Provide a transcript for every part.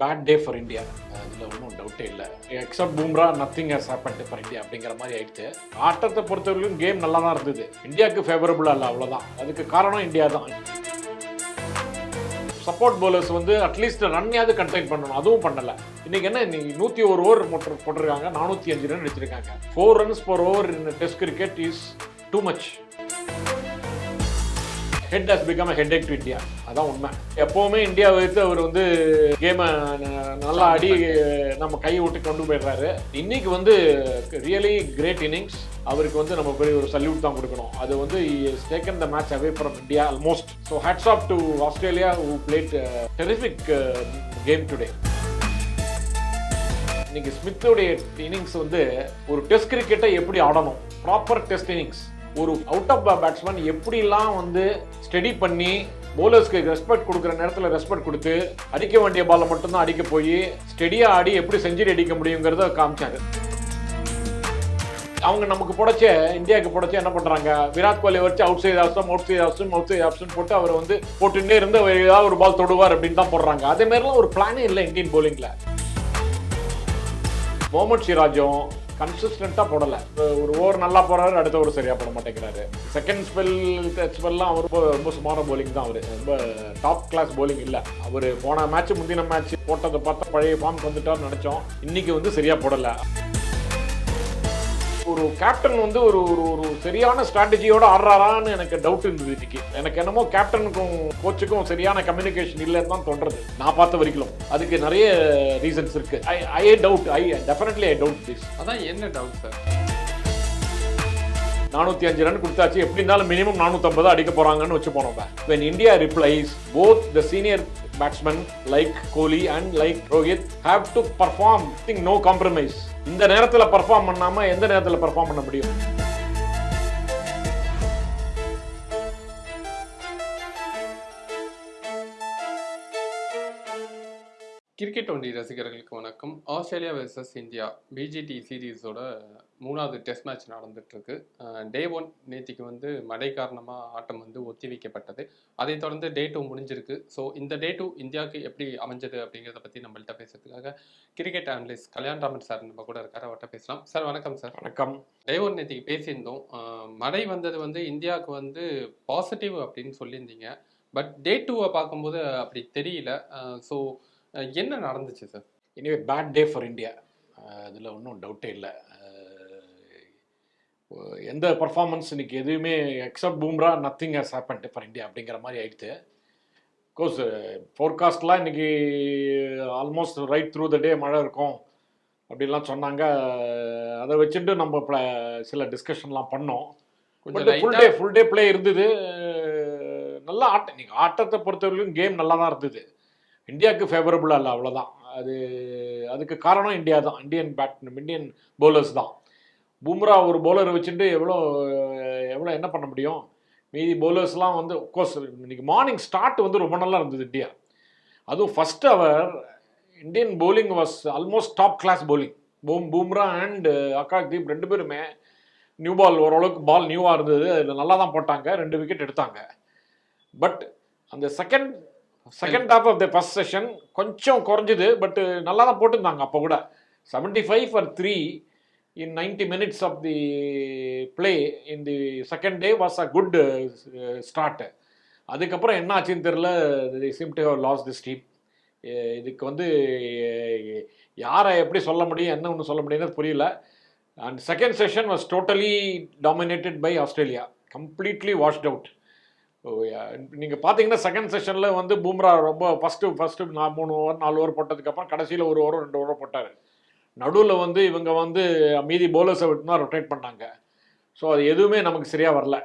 Bad day for India அதில் ஒன்றும் டவுட்டே இல்லை. Except Bumrah nothing has happen for India அப்படிங்கிற மாதிரி ஆயிடுச்சு. ஆட்டத்தை பொறுத்தவரைக்கும் கேம் நல்லா தான் இருந்தது. இந்தியாவுக்கு ஃபேவரபுளாக இல்லை அவ்வளோதான் அதுக்கு காரணம் இந்தியா தான் சப்போர்ட் பவுலர்ஸ் வந்து அட்லீஸ்ட் ரன்னையாவது கண்டெயின் பண்ணணும். அதுவும் பண்ணலை. இன்னைக்கு என்ன இன்னைக்கு நூற்றி ஒரு ஓவர் போட்டு போட்டிருக்காங்க. நானூற்றி அஞ்சு ரன் எடுத்திருக்காங்க four runs per over in test cricket is too much Head has become Head to India அதான் உண்மை. எப்போவுமே இந்தியா வைத்து அவர் வந்து கேமை நல்லா ஆடி நம்ம கையை விட்டு கொண்டு போயிடுறாரு. இன்னைக்கு வந்து ரியலி கிரேட் இன்னிங்ஸ் அவருக்கு வந்து நம்ம பெரிய ஒரு சல்யூட் தான் கொடுக்கணும். அது வந்து taken the match away from India almost so hats off to Australia who played terrific game today இன்னைக்கு ஸ்மித்தோடைய இன்னிங்ஸ் வந்து ஒரு டெஸ்ட் கிரிக்கெட்டை எப்படி ஆடணும்? ப்ராப்பர் டெஸ்ட் இன்னிங்ஸ் ஒரு அவுட் ஆஃப் பேட்ஸ்மேன் எப்படிலாம் வந்து ஸ்டடி பண்ணி போலர்ஸ்க்கு ரெஸ்பெக்ட் கொடுக்குற நேரத்தில் ரெஸ்பெக்ட் கொடுத்து அடிக்க வேண்டிய பாலை மட்டும்தான் அடிக்க போய் ஸ்டெடியாக ஆடி எப்படி செஞ்சுரி அடிக்க முடியுங்கிறத காமிச்சாரு. அவங்க நமக்கு புடைச்ச இந்தியாவுக்கு புடைச்ச என்ன பண்ணுறாங்க விராட் கோலி வச்சு outside option outside option outside option போட்டு அவர் வந்து போட்டுட்டே இருந்து அவர் ஏதாவது ஒரு பால் தொடுவார் அப்படின்னு தான் போடுறாங்க. அதே மாதிரிலாம் ஒரு பிளானே இல்லை இந்தியன் போலிங்கில் மொஹமட் சிராஜும் கன்சிஸ்டண்ட்டாக போடலை. ஒரு ஓவர் நல்லா போறாரு அடுத்த ஓவர் சரியாக போட மாட்டேங்கிறாரு. செகண்ட் ஸ்பெல் ஸ்பெல்லாம் அவர் ரொம்ப ரொம்ப சுமார போலிங் தான் அவர். ரொம்ப டாப் கிளாஸ் போலிங் இல்லை. அவர் போன மேட்ச் முந்தின மேட்ச் போட்டதை பார்த்தா பழைய ஃபார்ம் வந்துட்டார்னு நினச்சோம். இன்றைக்கி வந்து சரியாக போடலை. ஒரு கேப்டன் வந்து ஒரு ஒரு ஒரு சரியான ஸ்ட்ராட்டஜியோட ஆடுறாரான்னு எனக்கு டவுட் இருந்தது இன்னைக்கு. எனக்கு என்னமோ கேப்டனுக்கும் கோச்சுக்கும் சரியான கம்யூனிகேஷன் இல்லைன்னு தான் தோன்றது. நான் பார்த்த வரைக்கும். அதுக்கு நிறைய ரீசன்ஸ் இருக்கு. I I doubt I definitely I doubt this அதான் என்ன டவுட் சார் நானூத்தி அஞ்சு ரன் கொடுத்தாச்சு. எப்படி இருந்தாலும் மினிமம் நானூத்தம்பது அடிக்க போறாங்கன்னு வச்சு போனோம் when India replies both the senior batsman like Kohli and like Rohit have to perform thing no compromise இந்த நேரத்தில் பர்ஃபார்ம் பண்ணாமல் எந்த நேரத்தில் பர்ஃபார்ம் பண்ண முடியும்? கிரிக்கெட் வண்டி ரசிகர்களுக்கு வணக்கம். Australia versus India. பிஜிடி சீரீஸோட மூணாவது டெஸ்ட் மேட்ச் நடந்துட்டு இருக்கு டே ஒன் நேத்திக்கு வந்து மழை காரணமாக ஆட்டம் வந்து ஒத்தி வைக்கப்பட்டது. அதைத் தொடர்ந்து டே டூ முடிஞ்சிருக்கு. ஸோ இந்த டே டூ இந்தியாவுக்கு எப்படி அமைஞ்சது அப்படிங்கிறத பற்றி நம்மள்ட்ட பேசுறதுக்காக cricket analyst Kalyan Raman sir நம்ம கூட இருக்காரு. அவர்கிட்ட பேசலாம். சார் வணக்கம் சார் வணக்கம். டே ஒன் நேத்திக்கு பேசியிருந்தோம். மழை வந்தது வந்து இந்தியாவுக்கு வந்து பாசிட்டிவ் அப்படின்னு சொல்லியிருந்தீங்க. பட் டே டூவை பார்க்கும்போது அப்படி தெரியல. ஸோ என்ன நடந்துச்சு sir anyway bad day for India அதில் ஒன்றும் டவுட்டே இல்லை. எந்த பர்ஃபார்மன்ஸ் இன்னைக்கு எதுவுமே except Bumrah nothing has happen for India அப்படிங்கிற மாதிரி ஆயிடுச்சு. கோர்ஸ் ஃபோர்காஸ்ட்லாம் இன்னைக்கு almost right through the day மழை இருக்கும் அப்படிலாம் சொன்னாங்க. அதை வச்சுட்டு நம்ம சில டிஸ்கஷன்லாம் பண்ணோம். கொஞ்சம் full day full day play இருந்தது. நல்லா ஆட்டம். நீங்கள் ஆட்டத்தை பொறுத்தவரைக்கும் கேம் நல்லா தான் இருந்தது. இந்தியாவுக்கு ஃபேவரபுளாக இல்லை அவ்வளோதான் அது அதுக்கு காரணம் இந்தியா தான். இந்தியன் பேட் இந்தியன் bowlers தான். பும்ரா ஒரு பவுலரை வச்சுட்டு எவ்வளோ எவ்வளோ என்ன பண்ண முடியும்? மீதி பவுலர்ஸ்லாம் வந்து கோர்ஸ் இன்னைக்கு மார்னிங் ஸ்டார்ட் வந்து ரொம்ப நல்லா இருந்தது இந்தியா. அதுவும் first our Indian bowling was almost top class bowling boom Bumrah and Akash Deep ரெண்டு பேருமே நியூ பால் ஓரளவுக்கு பால் நியூவாக இருந்தது. அதில் நல்லா தான் போட்டாங்க. ரெண்டு விக்கெட் எடுத்தாங்க. பட் அந்த second second half of the first session கொஞ்சம் குறைஞ்சிது. பட் நல்லா தான் போட்டிருந்தாங்க அப்போ கூட. Seventy five for three in minutes minutes of the in in the second day was a good start. அதுக்கப்புறம் என்ன ஆச்சுன்னு தெரில seem to loss this team இதுக்கு வந்து யாரை எப்படி சொல்ல முடியும் என்ன ஒன்று சொல்ல முடியும்னு புரியல. And second session was totally dominated by Australia completely washed out நீங்கள் பார்த்தீங்கன்னா செகண்ட் செஷனில் வந்து பூம்ரா ரொம்ப ஃபஸ்ட்டு ஃபஸ்ட்டு நான் மூணு ஓவர் நாலு ஓவர் போட்டதுக்கப்புறம் கடைசியில் ஒரு ஓவர் ரெண்டு ஓவர் போட்டார். நடுவில் வந்து இவங்க வந்து மீதி பவுலர்ஸை விட்டுனா ரொட்டேட் பண்ணாங்க. ஸோ அது எதுவுமே நமக்கு சரியாக வரல.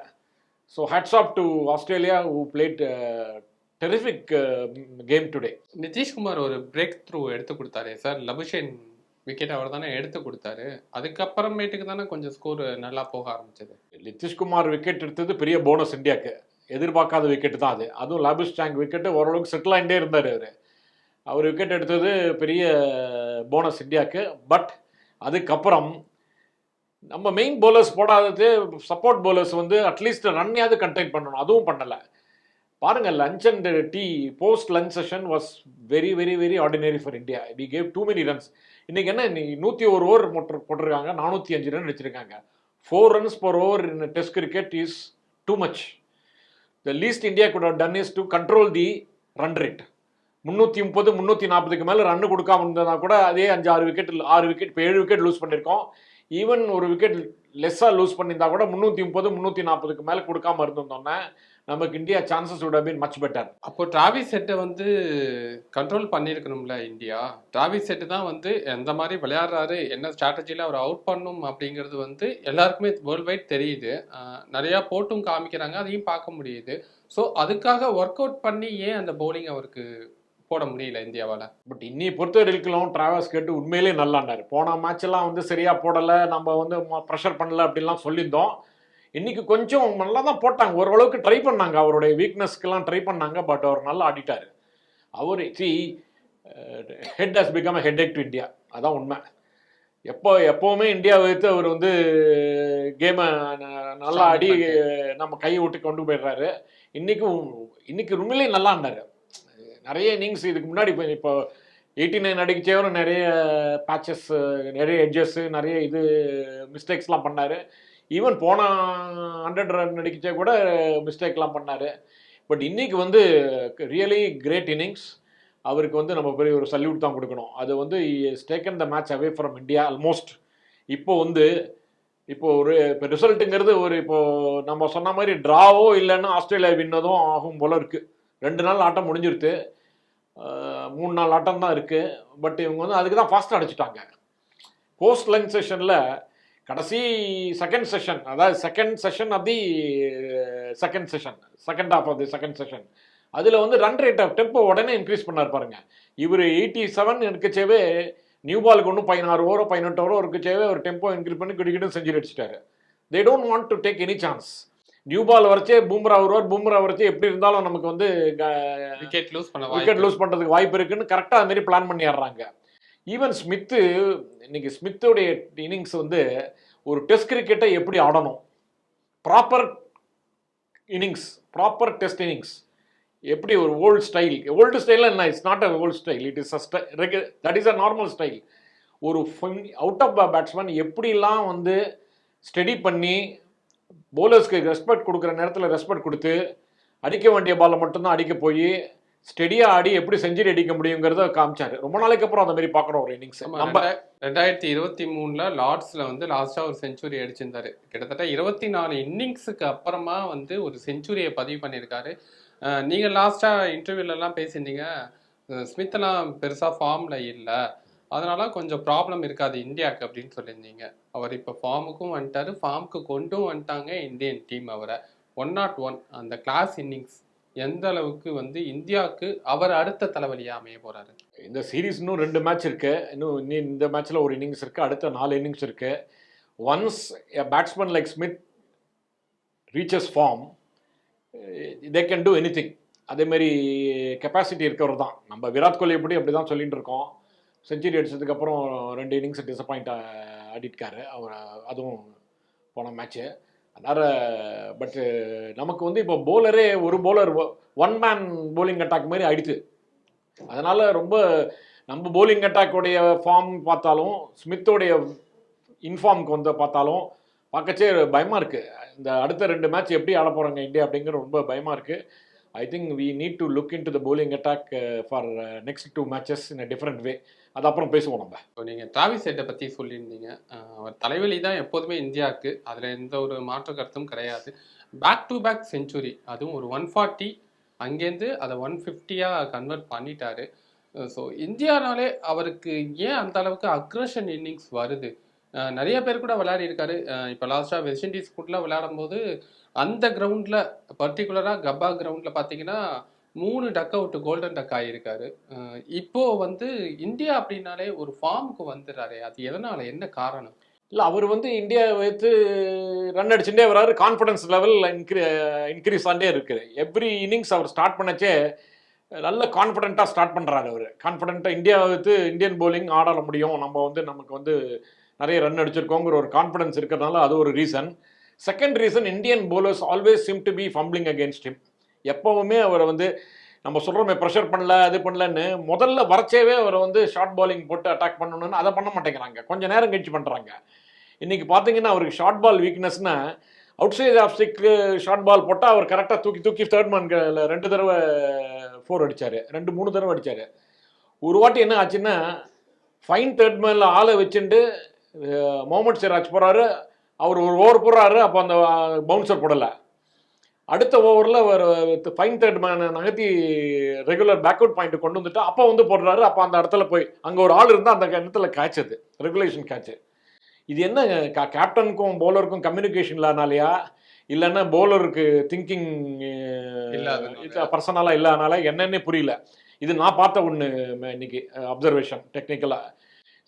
So hats off to Australia who played terrific game today Nitish Kumar ஒரு பிரேக் த்ரூ எடுத்து கொடுத்தாரு சார். லபுஷேன் விக்கெட் அவர் தானே எடுத்து கொடுத்தாரு. அதுக்கப்புறமேட்டுக்கு தானே கொஞ்சம் ஸ்கோர் நல்லா போக ஆரம்பிச்சது. நிதிஷ்குமார் விக்கெட் எடுத்தது பெரிய போனஸ் இந்தியாவுக்கு எதிர்பார்க்காத விக்கெட் தான் அது. அதுவும் லாபிஸ் டேங்க் விக்கெட்டு ஓரளவுக்கு செட்டில் ஆகிட்டே இருந்தார் அவர். அவர் விக்கெட் எடுத்தது பெரிய போனஸ் இந்தியாவுக்கு பட் அதுக்கப்புறம் நம்ம மெயின் பவுலர்ஸ் போடாதது சப்போர்ட் பவுலர்ஸ் வந்து அட்லீஸ்ட் ரன்னையாவது கண்டெயின் பண்ணணும். அதுவும் பண்ணலை. பாருங்கள் lunch and tea post lunch session was very very very ordinary for India we gave too many runs இன்றைக்கி என்ன இன்னைக்கு நூற்றி ஒரு ஓவர் போட்டு போட்டிருக்காங்க நானூற்றி அஞ்சு ரன் அடிச்சிருக்காங்க. Four runs per over in test cricket is too much the least India could done is to control the run rate முந்நூற்றி முப்பது முந்நூற்றி நாற்பதுக்கு மேலே ரன் கொடுக்காம இருந்ததுனா கூட அதே அஞ்சு ஆறு விக்கெட் ஆறு விக்கெட் இப்போ ஏழு விக்கெட் லூஸ் பண்ணியிருக்கோம் ஈவன் ஒரு விக்கெட் லெஸ்ஸாக லூஸ் பண்ணியிருந்தா கூட முந்நூற்றி முப்பது முந்நூற்றி நாற்பதுக்கு மேலே கொடுக்காம இருந்திருந்தோன்னே நமக்கு இந்தியா சான்சஸ் விட have மச் பெட்டர் அப்போ டிராவிஸ் செட்டை வந்து கண்ட்ரோல் பண்ணியிருக்கணும்ல இந்தியா. டிராவிஸ் செட்டு தான் வந்து எந்த மாதிரி விளையாடுறாரு என்ன ஸ்ட்ராட்டஜியில் அவர் அவுட் பண்ணும் அப்படிங்கிறது வந்து எல்லாருக்குமே வேர்ல்ட் வைட் தெரியுது நிறையா போட்டும் காமிக்கிறாங்க அதையும் பார்க்க முடியுது. ஸோ அதுக்காக ஒர்க் அவுட் பண்ணி ஏன் அந்த பவுலிங் அவருக்கு போட முடியல இந்தியாவால். பட் இன்னி பொறுத்த வரைக்கும் டிராவல்ஸ் கேட்டு உண்மையிலேயே நல்லாண்டாரு போன மேட்ச் எல்லாம் வந்து சரியா போடலை நம்ம வந்து ப்ரெஷர் பண்ணல அப்படிலாம் சொல்லியிருந்தோம். இன்னைக்கு கொஞ்சம் நல்லா தான் போட்டாங்க. ஓரளவுக்கு ட்ரை பண்ணாங்க. அவருடைய வீக்னஸ்க்கெல்லாம் ட்ரை பண்ணாங்க. பட் அவர் நல்லா ஆடிட்டாரு. அவர் see Head has become Head to India அதான் உண்மை. எப்போ எப்போவுமே இந்தியா வைத்து அவர் வந்து கேமை நல்லா ஆடி நம்ம கை விட்டு கொண்டு போயிடுறாரு. இன்னைக்கு இன்னைக்கு உண்மையிலேயே நல்லா ஆடினாரு நிறைய இன்னிங்ஸ் இதுக்கு முன்னாடி இப்போ இப்போ எயிட்டி நைன் அடிக்கச்சேவரும் நிறைய பேச்சஸ் நிறைய எட்ஜஸ் நிறைய இது மிஸ்டேக்ஸ்லாம் பண்ணார். ஈவன் போன ஹண்ட்ரட் ரன் அடிக்கச்சே கூட மிஸ்டேக்லாம் பண்ணார். பட் இன்னைக்கு வந்து ரியலி கிரேட் இன்னிங்ஸ் அவருக்கு வந்து நம்ம பெரிய ஒரு சல்யூட் தான் கொடுக்கணும். அது வந்து taken the match away from India almost இப்போ வந்து இப்போ ஒரு இப்போ ரிசல்ட்டுங்கிறது ஒரு இப்போ நம்ம சொன்ன மாதிரி ட்ராவோ இல்லைன்னா ஆஸ்திரேலியா வின்னதும் ஆகும் போல இருக்குது ரெண்டு நாள் ஆட்டம் முடிஞ்சிருது மூணு நாள் ஆட்டம் தான் இருக்குது பட் இவங்க வந்து அதுக்கு தான் ஃபாஸ்ட்டாக அடிச்சிட்டாங்க. போஸ்ட் லஞ்ச் செஷனில் கடைசி செகண்ட் செஷன் அதாவது second session of the second session second of of the second session அதில் வந்து ரன் ரேட் ஆஃப் டெம்போ உடனே இன்க்ரீஸ் பண்ணார் பாருங்க. இவர் எயிட்டி செவன் இருக்கச்சேவே நியூ பாலுக்கு ஒன்றும் பதினாறு ஓவரோ பதினெட்டு ஓவரோ இருக்கச்சேவே ஒரு டெம்போ இன்க்ரீஸ் பண்ணி கிடிக்கிட்டு செஞ்சு அடிச்சிட்டாரு. They don't want to take any chance new ball வரைச்சே Bumrah வருவார். பூம்ரா வரைச்சே எப்படி இருந்தாலும் நமக்கு வந்து விக்கெட் லூஸ் பண்ண விக்கெட் லூஸ் பண்ணுறதுக்கு வாய்ப்பு இருக்குன்னு கரெக்டாக அது மாதிரி பிளான் பண்ணிடுறாங்க. ஈவன் ஸ்மித்து இன்னைக்கு ஸ்மித்துடைய இன்னிங்ஸ் வந்து ஒரு டெஸ்ட் கிரிக்கெட்டை எப்படி ஆடணும்? Proper innings proper test innings எப்படி ஒரு ஓல்டு ஸ்டைல் ஓல்டு ஸ்டைலில் என்ன? It's not a old style it is a that is a normal style ஒரு அவுட் ஆஃப் பேட்ஸ்மேன் எப்படிலாம் வந்து ஸ்டடி பண்ணி bowlersக்கு ரெஸ்பெக்ட் கொடுக்குற நேரத்தில் ரெஸ்பெக்ட் கொடுத்து அடிக்க வேண்டிய பாலை மட்டும்தான் அடிக்க போய் ஸ்டெடியாக ஆடி எப்படி செஞ்சுரி அடிக்க முடியுங்கிறத காமிச்சாரு. ரொம்ப நாளைக்கு அப்புறம் அந்த மாதிரி பார்க்குறோம் ஒரு இன்னிங்ஸ் நம்ம ரெண்டா- ரெண்டாயிரத்தி இருபத்தி மூணுல லார்ட்ஸ்ல வந்து லாஸ்டா ஒரு செஞ்சுரி அடிச்சிருந்தாரு. கிட்டத்தட்ட இருபத்தி நாலு இன்னிங்ஸுக்கு அப்புறமா வந்து ஒரு செஞ்சுரியை பதிவு பண்ணியிருக்காரு அஹ் நீங்க லாஸ்டா இன்டர்வியூல எல்லாம் பேசியிருந்தீங்க. அஹ் ஸ்மித் எல்லாம் பெருசா ஃபார்ம்ல இல்ல. அதனால கொஞ்சம் ப்ராப்ளம் இருக்காது இந்தியாவுக்கு அப்படின்னு சொல்லியிருந்தீங்க. அவர் இப்போ ஃபார்முக்கும் வந்துட்டாரு. ஃபார்முக்கு கொண்டும் வந்துட்டாங்க இந்தியன் டீம் அவரை. ஒன் நாட் ஒன் அந்த கிளாஸ் இன்னிங்ஸ் எந்த அளவுக்கு வந்து இந்தியாவுக்கு அவர் அடுத்த தலைவலியா அமைய போறாரு? இந்த சீரீஸ் இன்னும் ரெண்டு மேட்ச் இருக்கு. இன்னும் இந்த மேட்ச்ல ஒரு இன்னிங்ஸ் இருக்கு. அடுத்த நாலு இன்னிங்ஸ் இருக்கு. Once a batsman like Smith reaches form they can do anything அதேமாரி கெப்பாசிட்டி இருக்கிறவர் தான். நம்ம விராட் கோலி எப்படி அப்படி தான் சொல்லிட்டு இருக்கோம். செஞ்சுரி அடித்ததுக்கப்புறம் ரெண்டு இன்னிங்ஸ் டிசப்பாயிண்ட் ஆடிட்டாரு அவர் அதுவும் போன மேட்ச்சு அதனால் பட்டு நமக்கு வந்து இப்போ போலரே ஒரு bowler one man bowling attack மாதிரி அடித்து அதனால் ரொம்ப நம்ம போலிங் அட்டாக்குடைய ஃபார்ம் பார்த்தாலும் ஸ்மித்தோடைய இன்ஃபார்முக்கு வந்து பார்த்தாலும் பார்க்கச்சே பயமாக இருக்குது இந்த அடுத்த ரெண்டு மேட்ச் எப்படி ஆட போகிறாங்க இந்தியா அப்படிங்கிற ரொம்ப பயமாக இருக்குது I think we need to look into the bowling attack for next two matches in a different way அது அப்புறம் பேசுவோம் நம்ம. இப்போ நீங்கள் டிராவிஸ் சைட்டை பற்றி சொல்லியிருந்தீங்க. அவர் தலைவலி தான் எப்போதுமே இந்தியாவுக்கு. அதில் எந்த ஒரு மாற்று கருத்தும் கிடையாது. பேக் டு பேக் செஞ்சுரி அதுவும் ஒரு ஒன் ஃபார்ட்டி அங்கேருந்து அதை ஒன் ஃபிஃப்டியாக கன்வெர்ட் பண்ணிட்டாரு. ஸோ இந்தியானாலே அவருக்கு ஏன் அந்த அளவுக்கு அக்ரஷன் இன்னிங்ஸ் வருது? நிறைய பேர் கூட விளையாடி இருக்காரு இப்போ லாஸ்ட்டாக வெஸ்ட் இண்டீஸ் கூட விளையாடும் போது அந்த கிரவுண்டில் பர்டிகுலராக கப்பா கிரவுண்டில் பார்த்தீங்கன்னா மூணு டக் அவுட் கோல்டன் டக் ஆகியிருக்காரு இப்போ வந்து இந்தியா அப்படின்னாலே ஒரு ஃபார்முக்கு வந்துடுறாரு. அது எதனால? என்ன காரணம்? இல்லை அவர் வந்து இந்தியா வைத்து ரன் அடிச்சுட்டே வர்றாரு கான்ஃபிடன்ஸ் லெவல் இன்க்ரீ இன்க்ரீஸ் ஆண்டே இருக்குது எவ்ரி இன்னிங்ஸ் அவர் ஸ்டார்ட் பண்ணச்சே நல்ல கான்ஃபிடென்ட்டாக ஸ்டார்ட் பண்ணுறாரு அவர். கான்ஃபிடென்ட்டாக இந்தியா வைத்து இந்தியன் பவுலிங் ஆட முடியும். நம்ம வந்து நமக்கு வந்து நிறைய ரன் அடிச்சிருக்கோங்கிற ஒரு கான்ஃபிடன்ஸ் இருக்கிறதுனால அது ஒரு reason second reason Indian bowlers always seem to be fumbling against him எப்போவுமே அவரை வந்து நம்ம சொல்கிறோமே ப்ரெஷர் பண்ணல அது பண்ணலன்னு முதல்ல வரச்சேவே அவரை வந்து ஷார்ட் பாலிங் போட்டு அட்டாக் பண்ணணும்னு அதை பண்ண மாட்டேங்கிறாங்க. கொஞ்சம் நேரம் கழிச்சு பண்ணுறாங்க இன்றைக்கி பார்த்தீங்கன்னா அவருக்கு ஷார்ட் பால் வீக்னஸ்னா outside off stick short ball போட்டால் அவர் கரெக்டாக தூக்கி தூக்கி தேர்ட் மேன்ல ரெண்டு தடவை ஃபோர் அடிச்சார். ரெண்டு மூணு தடவை அடிச்சார். ஒரு வாட்டி என்ன ஆச்சுன்னா ஃபைன் தேர்ட் மேனில் ஆளை வச்சுட்டு அஹ், முகமது சிராஜ் போகிறாரு அவர் ஒரு ஓவர் போடுறாரு அப்போ அந்த பவுன்சர் போடலை. அடுத்த ஓவரில் ஒரு ஃபைன் தேர்ட் மேனை நகர்த்தி ரெகுலர் பேக்அவுட் பாயிண்ட் கொண்டு வந்துட்டு அப்போ வந்து போடுறாரு. அப்போ அந்த இடத்துல போய் அங்கே ஒரு ஆள் இருந்தால் அந்த இடத்துல கேட்ச் அது. ரெகுலேஷன் கேட்ச் இது என்ன கா- கேப்டனுக்கும் பவுலருக்கும் கம்யூனிகேஷன் இல்லாதனாலயா? இல்லைன்னா பவுலருக்கு திங்கிங்? பர்சனலாக இல்லாதனால என்னன்னே புரியல. இது நான் பார்த்த ஒன்று இன்னைக்கு அப்சர்வேஷன் டெக்னிக்கலாக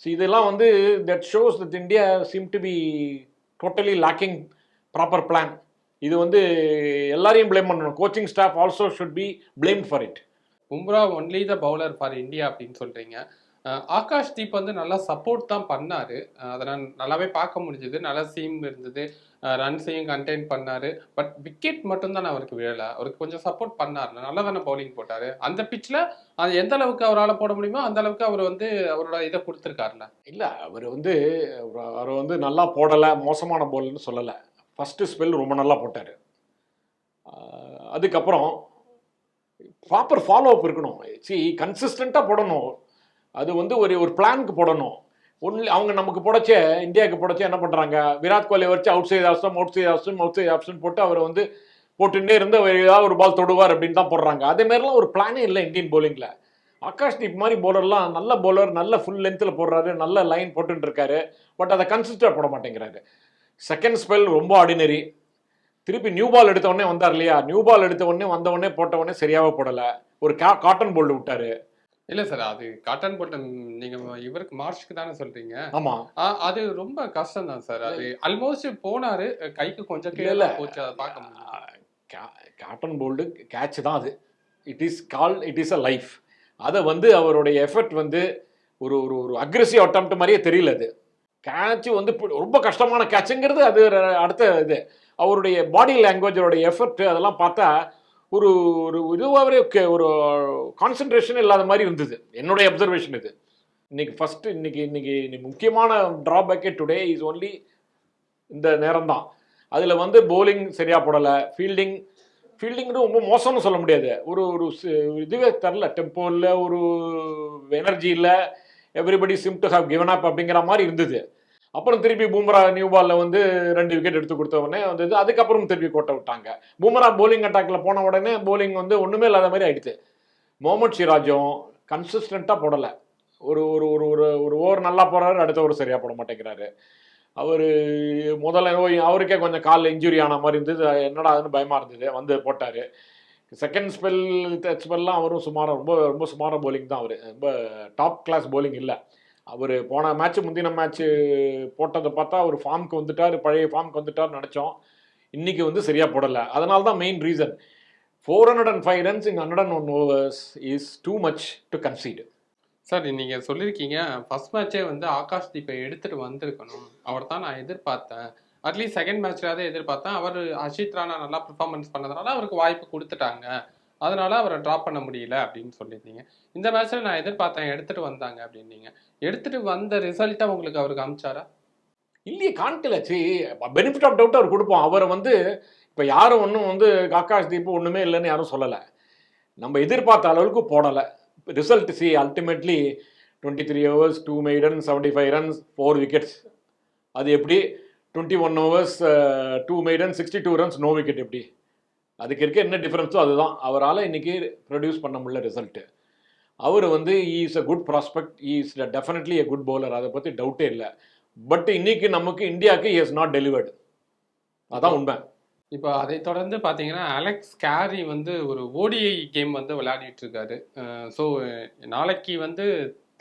ஸோ இதெல்லாம் வந்து that shows that India seem to be totally lacking proper plan இது வந்து எல்லாரையும் ப்ளேம் பண்ணணும். Coaching staff also should be blamed for it Bumrah only the bowler for India அப்படின்னு சொல்றீங்க. அஹ் ஆகாஷ் தீப் வந்து நல்லா சப்போர்ட் தான் பண்ணாரு. அதை நான் நல்லாவே பார்க்க முடிஞ்சது. நல்ல சீம் இருந்தது. ரன்ஸையும் கண்டெயின் பண்ணாரு. பட் விக்கெட் மட்டும் தான் அவருக்கு விழல. அவருக்கு கொஞ்சம் சப்போர்ட் பண்ணார்ல நல்லா தானே பவுலிங் போட்டாரு. அந்த பிச்சில் அது எந்த அளவுக்கு அவரால் போட முடியுமோ அந்த அளவுக்கு அவர் வந்து அவரோட இதை கொடுத்துருக்காருல. இல்லை அவர் வந்து அவர் வந்து நல்லா போடலை. மோசமான போல்னு சொல்லலை. ஃபஸ்ட்டு ஸ்பெல் ரொம்ப நல்லா போட்டார். அதுக்கப்புறம் ப்ராப்பர் ஃபாலோ அப் இருக்கணும். சி கன்சிஸ்டண்ட்டாக போடணும். அது வந்து ஒரு ஒரு பிளானுக்கு போடணும். ஒன்லி அவங்க நமக்கு போடச்சே இந்தியாவுக்கு போடச்சே என்ன பண்ணுறாங்க விராட் கோலி வச்சு outside option outside option outside option போட்டு அவர் வந்து போட்டுட்டே இருந்து அவர் ஏதாவது ஒரு பால் தொடுவார் அப்படின்னு தான் போடுறாங்க. அதே மாதிரிலாம் ஒரு பிளானே இல்லை இந்தியன் பவுலிங்கில் ஆகாஷ் தீப் மாதிரி பவுலர்லாம் நல்ல பவுலர் நல்ல ஃபுல் லென்த்தில் போடுறாரு நல்ல லைன் போட்டுட்டு இருக்காரு பட் அதை கன்சிஸ்டாக போட மாட்டேங்கிறாரு. செகண்ட் ஸ்பெல் ரொம்ப ஆர்டினரி திருப்பி நியூ பால் எடுத்த உடனே வந்தார் இல்லையா? நியூ பால் எடுத்த உடனே வந்த உடனே போட்ட உடனே சரியாவே போடலை. ஒரு கா காட்டன் போல்டு விட்டாரு. இல்ல சார் அது காட்டன் போட்ட நீங்க இவருக்கு மார்ச்க்கு தானே சொல்றீங்க. ஆமாம் அது ரொம்ப கஷ்டம் தான் சார் அது ஆல்மோஸ்ட் போனாரு கைக்கு கொஞ்சம் கீழே இல்ல. போச்சு அதை பார்க்க முடியும் காட்டன் போல்டு கேட்ச் தான் அது. It is call it is a life அதை வந்து அவருடைய எஃபர்ட் வந்து ஒரு ஒரு ஒரு அக்ரெசிவ் அட்டம்ப்ட் மாதிரியே தெரியல அது. கேட்ச் வந்து ரொம்ப கஷ்டமான கேட்சுங்கிறது அது அடுத்த இது. அவருடைய பாடி லாங்குவேஜோட எஃபர்ட் அதெல்லாம் பார்த்தா ஒரு ஒரு இதுவாகவே ஒரு கான்சென்ட்ரேஷன் இல்லாத மாதிரி இருந்தது. என்னுடைய அப்சர்வேஷன் இது. இன்னைக்கு ஃபஸ்ட்டு இன்னைக்கு இன்னைக்கு முக்கியமான ட்ராபேக்கே டுடே இஸ் ஒன்லி இந்த நேரம் தான் அதில் வந்து போலிங் சரியாக போடலை. ஃபீல்டிங் ஃபீல்டிங் ரொம்ப மோசம்னு சொல்ல முடியாது. ஒரு ஒரு இதுவே தரல டெம்போ இல்லை ஒரு எனர்ஜி இல்லை. Everybody seem to have given up அப்படிங்கிற மாதிரி இருந்தது. அப்புறம் திருப்பி பூமரா நியூ பால்ல வந்து ரெண்டு விக்கெட் எடுத்து கொடுத்த உடனே வந்தது. அதுக்கப்புறம் திருப்பி கோட்டை விட்டாங்க. பூமரா போலிங் அட்டாக்ல போன உடனே போலிங் வந்து ஒண்ணுமே இல்லாத மாதிரி ஆயிடுச்சு. முகமது சிராஜும் கன்சிஸ்டண்ட்டாக போடலை. ஒரு ஒரு ஒரு ஒரு ஒரு ஓவர் நல்லா போடுறாரு அடுத்த ஓவர் சரியாக போட மாட்டேங்கிறாரு. அவர் முதல்ல அவருக்கே கொஞ்சம் காலில் இன்ஜுரி ஆன மாதிரி இருந்தது. என்னடா அதுன்னு பயமாக இருந்தது. வந்து போட்டார். செகண்ட் ஸ்பெல் ஸ்பெல்லாம் அவரும் சுமாராக ரொம்ப ரொம்ப சுமாராக போலிங் தான் அவர். ரொம்ப டாப் கிளாஸ் போலிங் இல்லை. அவர் போன மேட்ச் முந்தின மேட்ச் போட்டதை பார்த்தா அவர் ஃபார்முக்கு வந்துட்டார் பழைய ஃபார்முக்கு வந்துட்டார்னு நினச்சோம். இன்னைக்கு வந்து சரியாக போடலை. அதனால தான் main reason four hundred and five runs in hundred and one overs is too much to concede sir நீங்கள் சொல்லியிருக்கீங்க. ஃபர்ஸ்ட் மேட்சே வந்து ஆகாஷ் தீப்பை எடுத்துகிட்டு வந்திருக்கணும். அவர் தான் நான் எதிர்பார்த்தேன். அட்லீஸ்ட் செகண்ட் மேட்ச்லாவது எதிர்பார்த்தேன். அவர் அஷித் ராணா நல்லா பெர்ஃபார்மன்ஸ் பண்ணதுனால அவருக்கு வாய்ப்பு கொடுத்துட்டாங்க. அதனால அவரை ட்ராப் பண்ண முடியல அப்படின்னு சொல்லியிருந்தீங்க. இந்த மேட்ச்ல நான் எதிர்பார்த்தேன் எடுத்துட்டு வந்தாங்க அப்படின்னீங்க. எடுத்துட்டு வந்த ரிசல்ட்டை உங்களுக்கு அவருக்கு காமிச்சாரா? இல்லையே காமிக்கல. சி பெனிஃபிட் ஆஃப் டவுட் அவர் கொடுப்போம். அவரை வந்து இப்போ யாரும் ஒன்றும் வந்து ஆகாஷ் தீப் ஒன்றுமே இல்லைன்னு யாரும் சொல்லலை. நம்ம எதிர்பார்த்த அளவுக்கு போடலை. Result see ultimately twenty three hours two maiden seventy five runs four wickets அது எப்படி? Twenty one hours two maiden sixty two runs no wicket எப்படி? அதுக்கு இருக்க என்ன டிஃப்ரென்ஸோ அதுதான். அவரால் இன்றைக்கி ப்ரொடியூஸ் பண்ண முடியல ரிசல்ட்டு அவர் வந்து is a good prospect is definitely a good bowler அதை பற்றி டவுட்டே இல்லை. பட் இன்றைக்கி நமக்கு இந்தியாவுக்கு இஸ் நாட் டெலிவர்டு அதான் உண்மை. இப்போ அதை தொடர்ந்து பார்த்தீங்கன்னா அலெக்ஸ் கேரி வந்து ஒரு ஓடிஐ கேம் வந்து விளையாடிட்டு இருக்காரு ஸோ நாளைக்கு வந்து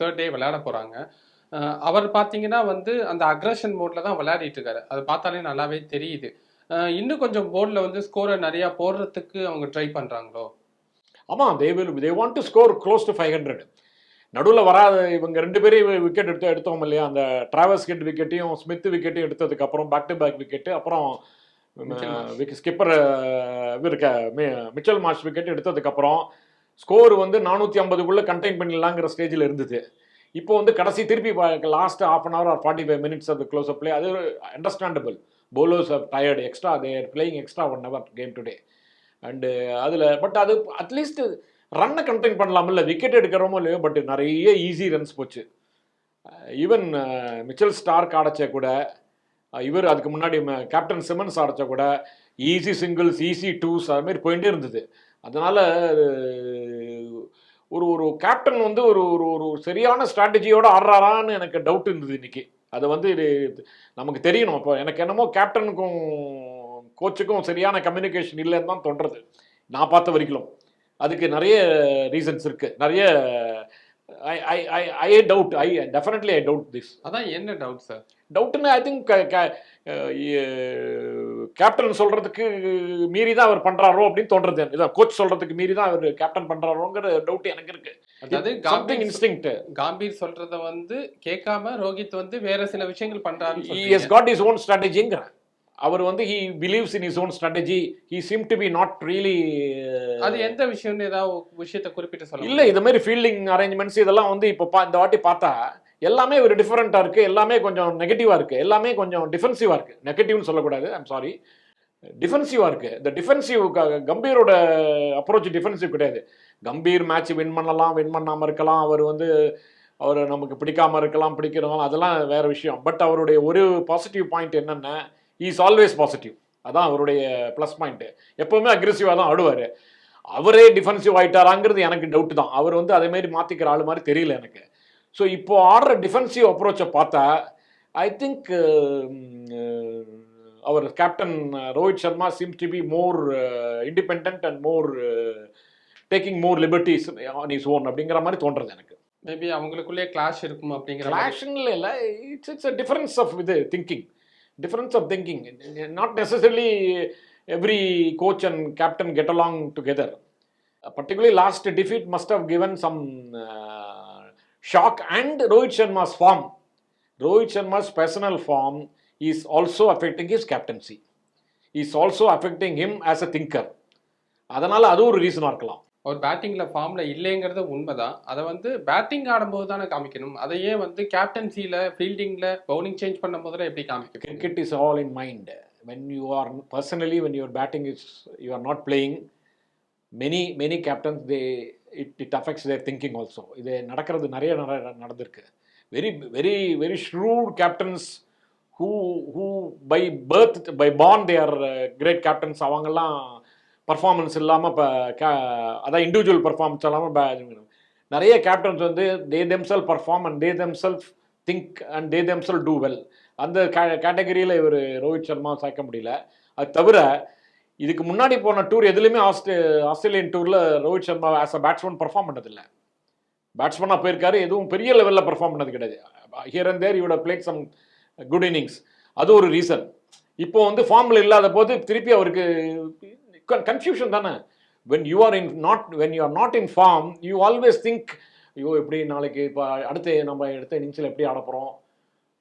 தேர்ட் டே விளையாட போகிறாங்க அவர் பார்த்தீங்கன்னா வந்து அந்த அக்ரஷன் மோட்ல தான் விளையாடிட்டு இருக்காரு அது பார்த்தாலே நல்லாவே தெரியுது. இன்னும் கொஞ்சம் போர்டில் வந்து ஸ்கோரை நிறையா போடுறதுக்கு அவங்க ட்ரை பண்ணுறாங்களோ ஆமாம் they will they want to score close to five hundred நடுவில் வராத இவங்க ரெண்டு பேரையும் விக்கெட் எடுத்து எடுத்தோம் இல்லையா? அந்த டிராவல்ஸ் கெட் விக்கெட்டையும் ஸ்மித் விக்கெட்டையும் எடுத்ததுக்கு அப்புறம் பேக் டு பேக் விக்கெட்டு அப்புறம். ஸ்கிப்பர் இருக்க மிச்சல் மார்ஷ் விக்கெட் எடுத்ததுக்கப்புறம் ஸ்கோர் வந்து நானூற்றி ஐம்பதுக்குள்ளே கண்டெயின் பண்ணிடலாங்கிற ஸ்டேஜில் இருந்தது. இப்போ வந்து கடைசி திருப்பி last half an hour or forty five minutes அது க்ளோஸ் அப் பிளே அது understandable bowlers are tired extra they're playing extra one hour game today and அதில் பட் அது அட்லீஸ்ட் ரன்னை கண்டெயின் பண்ணலாமில்ல விக்கெட் எடுக்கிறோமோ இல்லையோ பட் நிறைய ஈஸி ரன்ஸ் போச்சு. ஈவன் மிச்சல் ஸ்டார்க் அடைச்ச கூட uh, இவர் அதுக்கு முன்னாடி கேப்டன் சிமன்ஸ் அடைச்ச கூட ஈஸி சிங்கிள்ஸ் ஈஸி டூஸ் அது மாதிரி போயிட்டே இருந்தது. அதனால் ஒரு ஒரு கேப்டன் வந்து ஒரு ஒரு ஒரு சரியான ஸ்ட்ராட்டஜியோடு ஆடுறாரான்னு எனக்கு டவுட் இருந்தது இன்றைக்கி அதை வந்து இது நமக்கு தெரியணும். இப்போ எனக்கு என்னமோ கேப்டனுக்கும் கோச்சுக்கும் சரியான கம்யூனிகேஷன் இல்லைன்னு தான் தோன்றது. நான் பார்த்த வரைக்கும். அதுக்கு நிறைய ரீசன்ஸ் இருக்கு. நிறைய I I I I doubt I definitely I doubt this அதான் என்ன டவுட் சார் டவுட்னு ஐ திங்க் கேப்டன் சொல்றதுக்கு மீறி தான் அவர் பண்றாரோ அப்படின்னு தோன்றது. இதான் கோச் சொல்றதுக்கு மீறி தான் அவர் கேப்டன் பண்றாரோங்கிற டவுட் எனக்கு இருக்கு. அதாவது சம்திங் இன்ஸ்டிங்க்ட் காம்பீர் சொல்றத வந்து கேட்காம ரோஹித் வந்து வேற சில விஷயங்கள் சொல்றீங்க. has got his own strategy அவர் வந்து he believes in his own strategy. He seem to be not really அது எந்த விஷயம்னு ஏதாவது விஷயத்தை குறிப்பிட்டு சொல்ல இல்ல இது மாதிரி ஃபீல்டிங் அரேஞ்ச்மெண்ட்ஸ் இதெல்லாம் வந்து இப்போ பா இந்த வாட்டி பார்த்தா எல்லாமே ஒரு டிஃப்ரெண்ட்டாக இருக்குது எல்லாமே கொஞ்சம் நெகட்டிவாக இருக்குது எல்லாமே கொஞ்சம் டிஃபென்சிவாக இருக்குது நெகட்டிவ்னு சொல்லக்கூடாது. ஐம் சாரி டிஃபென்சிவாக இருக்குது இந்த டிஃபென்சிவ்க்காக கம்பீரோட அப்ரோச் டிஃபென்சிவ் கிடையாது. கம்பீர் மேட்ச் வின் பண்ணலாம் வின் பண்ணாமல் இருக்கலாம். அவர் வந்து அவர் நமக்கு பிடிக்காமல் இருக்கலாம் பிடிக்கிறதாலும் அதெல்லாம் வேறு விஷயம். பட் அவருடைய ஒரு பாசிட்டிவ் பாயிண்ட் என்னென்ன இஸ் ஆல்வேஸ் பாசிட்டிவ் அதான் அவருடைய ப்ளஸ் பாயிண்ட்டு எப்போவுமே அக்ரெசிவாக தான் ஆடுவார். அவரே டிஃபென்சிவ் ஆகிட்டாராங்கிறது எனக்கு டவுட் தான். அவர் வந்து அதே மாதிரி மாற்றிக்கிற ஆள் மாதிரி தெரியல எனக்கு. ஸோ இப்போ ஆடுற டிஃபென்சிவ் அப்ரோச்சை பார்த்தா I think our captain Rohit Sharma seems to be more independent and more taking more liberties on his own அப்படிங்கிற மாதிரி தோன்றது எனக்கு. மேபி அவங்களுக்குள்ளே கிளாஷ் இருக்கும் அப்படிங்கிற மாதிரி. கிளாஷன்ல இல்லை it's it's a difference of இது thinking difference of thinking not necessarily every coach and captain get along together particularly last defeat must have given some uh, shock and Rohit Sharma's form. Rohit Sharma's personal form is also affecting his captaincy. Is also affecting him as a thinker. அதனால அது ஒரு ரீசனாக இருக்கலாம் அவர் பேட்டிங்ல ஃபார்ம்ல இல்லைங்கிறது உண்மைதான் அதை வந்து பேட்டிங் ஆடும்போது தானே காமிக்கணும் அதையே வந்து கேப்டன்சில ஃபீல்டிங்ல பவுலிங் சேஞ்ச் பண்ணும் போதுல எப்படி காமிக்க cricket is all in mind when you are personally when your batting is you are not playing many many captains they it it affects their thinking also இது நடக்கிறது நிறைய நட- நடந்திருக்கு. Very very very shrewd captains who who by birth by born they are great captains அவங்கெல்லாம் performance இல்லாமல் இப்போ அதான் individual performance இல்லாமல் நிறைய கேப்டன்ஸ் வந்து they themselves perform and they themselves think and they themselves do well அந்த கேட்டகரியில் இவர் ரோஹித் சர்மா சேர்க்க முடியல. அது தவிர இதுக்கு முன்னாடி போன டூர் எதுலையுமே ஆஸ்திரே Australian டூரில் Rohit Sharma as a batsman perform பண்ணதில்லை. பேட்ஸ்மேனாக போயிருக்காரு எதுவும் பெரிய லெவலில் பர்ஃபார்ம் பண்ணது கிடையாது. Here and there you'd played some good innings அது ஒரு ரீசன் இப்போ வந்து ஃபார்மில் இல்லாத போது திருப்பி அவருக்கு கன்ஃபியூஷன் தானே. When you are in not when you are not in form you always think ஐயோ எப்படி நாளைக்கு இப்போ அடுத்து நம்ம எடுத்த இன்னிங்ஸில் எப்படி ஆட போகிறோம்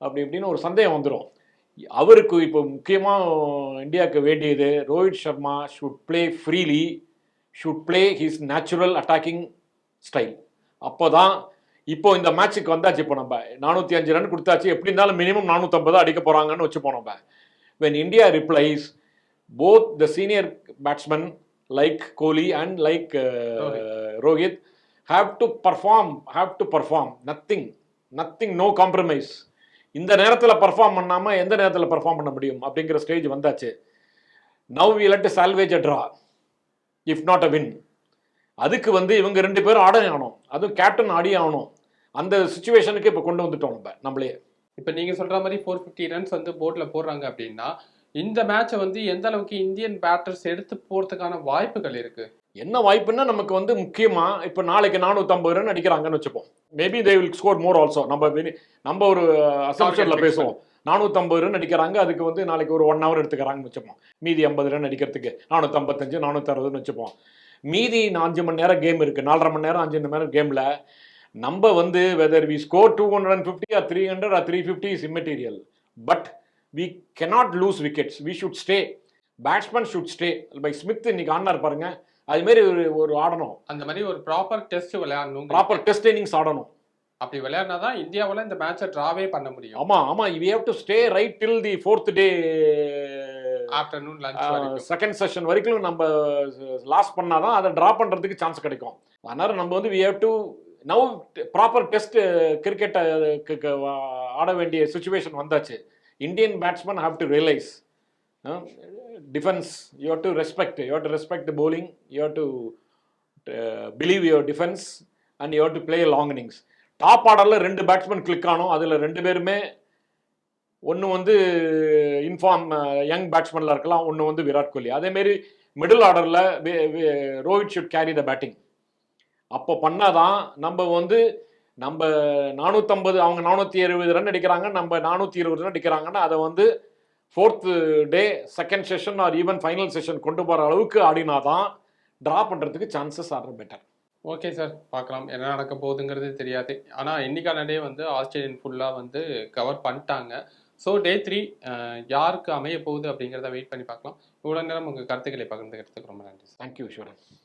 அப்படி இப்படின்னு ஒரு சந்தேகம் வந்துடும் அவருக்கு இப்போ முக்கியமாக இந்தியாவுக்கு வேண்டியது Rohit Sharma should play freely should play his natural attacking style அப்போ தான் இப்போ இந்த மேட்ச்சுக்கு வந்தாச்சு இப்போ நம்ம. நானூற்றி அஞ்சு ரன் கொடுத்தாச்சு. எப்படி இருந்தாலும் மினிமம் நானூற்றம்பது அடிக்க போகிறாங்கன்னு வச்சுப்போம் நம்ம. When India replies, both the senior batsmen like Kohli and like uh, Rohit have to perform, have to perform. Nothing, nothing, no compromise. இந்த நேரத்தில் பர்ஃபார்ம் பண்ணாமல் எந்த நேரத்தில் பர்ஃபார்ம் பண்ண முடியும் அப்படிங்கிற ஸ்டேஜ் வந்தாச்சு. Now we let salvage a draw if not a win அதுக்கு வந்து இவங்க ரெண்டு பேரும் ஆடனே ஆகணும் அதுவும் கேப்டன் ஆடி ஆகணும் அந்த சுச்சுவேஷனுக்கு இப்போ கொண்டு வந்துட்டோம் நம்ம நம்மளே. இப்போ நீங்கள் சொல்கிற மாதிரி ஃபோர் ஃபிஃப்டி ரன்ஸ் வந்து போர்ட்ல போடுறாங்க அப்படின்னா இந்த மேட்சை வந்து எந்த அளவுக்கு இந்தியன் பேட்டர்ஸ் எடுத்து போகிறதுக்கான வாய்ப்புகள் இருக்குது என்ன வாய்ப்புன்னா நமக்கு வந்து முக்கியமா இப்போ நாளைக்கு நானூற்றம்பது ரன் அடிக்கிறாங்கன்னு வச்சுப்போம். Maybe they will score more also நம்ம நம்ம ஒரு அசம்ஷன்ல பேசுவோம். நானூற்றம்பது ரன் அடிக்கிறாங்க அதுக்கு வந்து நாளைக்கு ஒரு ஒன் ஹவர் எடுத்துக்கிறாங்கன்னு வச்சுப்போம். மீதி ஐம்பது ரன் அடிக்கிறதுக்கு நானூற்றம்பத்தஞ்சு நானூற்றறுபதுன்னு வச்சுப்போம். மீதி அஞ்சு மணி நேரம் கேம் இருக்கு. நாலரை மணி நேரம் அஞ்சு மணி நேரம் கேம்ல நம்ம வந்து whether we score two hundred and fifty or three hundred or three fifty is immaterial but we cannot lose wickets we should stay batsman should stay by Smith இன்னைக்கு ஆடினார் பாருங்க. அது மாதிரி ஒரு ஒரு ஆடணும். அந்த மாதிரி ஒரு ப்ராப்பர் டெஸ்ட் விளையாடணும் ப்ராப்பர் டெஸ்ட் இன்னிங்ஸ் ஆடணும். அப்படி விளையாடினா தான் இந்தியாவில் இந்த மேட்சை டிராவே பண்ண முடியும். ஆமா ஆமா. We have to stay right till the fourth day afternoon lunch second session வரைக்கும். நம்ம லாஸ் பண்ணாதான் அதை டிரா பண்றதுக்கு சான்ஸ் கிடைக்கும். அதனால நம்ம வந்து we have to now proper test கிரிக்கெட்டை ஆட வேண்டிய சுச்சுவேஷன் வந்தாச்சு. Indian batsman have to realise defence you have to respect you have to respect bowling. You have to believe your defence and you have to play long innings top ஆர்டரில் ரெண்டு batsman click ஆனோம். அதில் ரெண்டு பேருமே ஒன்று வந்து inform young பேட்ஸ்மேனில் இருக்கலாம். ஒன்று வந்து விராட் கோலி. அதேமாரி மிடில் ஆர்டரில் Rohit should carry the batting அப்போ பண்ணாதான் நம்ம வந்து நம்ம நானூற்றம்பது அவங்க நானூற்றி எழுபது ரன் அடிக்கிறாங்க. நம்ம நானூற்றி இருபது ரன் அடிக்கிறாங்கன்னா அதை வந்து fourth day second session or even final session கொண்டு போகிற அளவுக்கு ஆடினாதான் ட்ரா பண்ணுறதுக்கு chances are better okay sir பார்க்கலாம். என்ன நடக்க போகுதுங்கிறது தெரியாது. ஆனால் இன்னைக்கான டே வந்து ஆஸ்திரேலியன் ஃபுல்லாக வந்து கவர் பண்ணிட்டாங்க. ஸோ டே த்ரீ யாருக்கு அமைய போகுது அப்படிங்கிறத வெயிட் பண்ணி பார்க்கலாம். இவ்வளோ நேரம் உங்கள் கருத்துக்களை பகிர்ந்துக்கிறதுக்கு ரொம்ப நன்றி சார் தேங்க்யூ ஈஸ்வரன்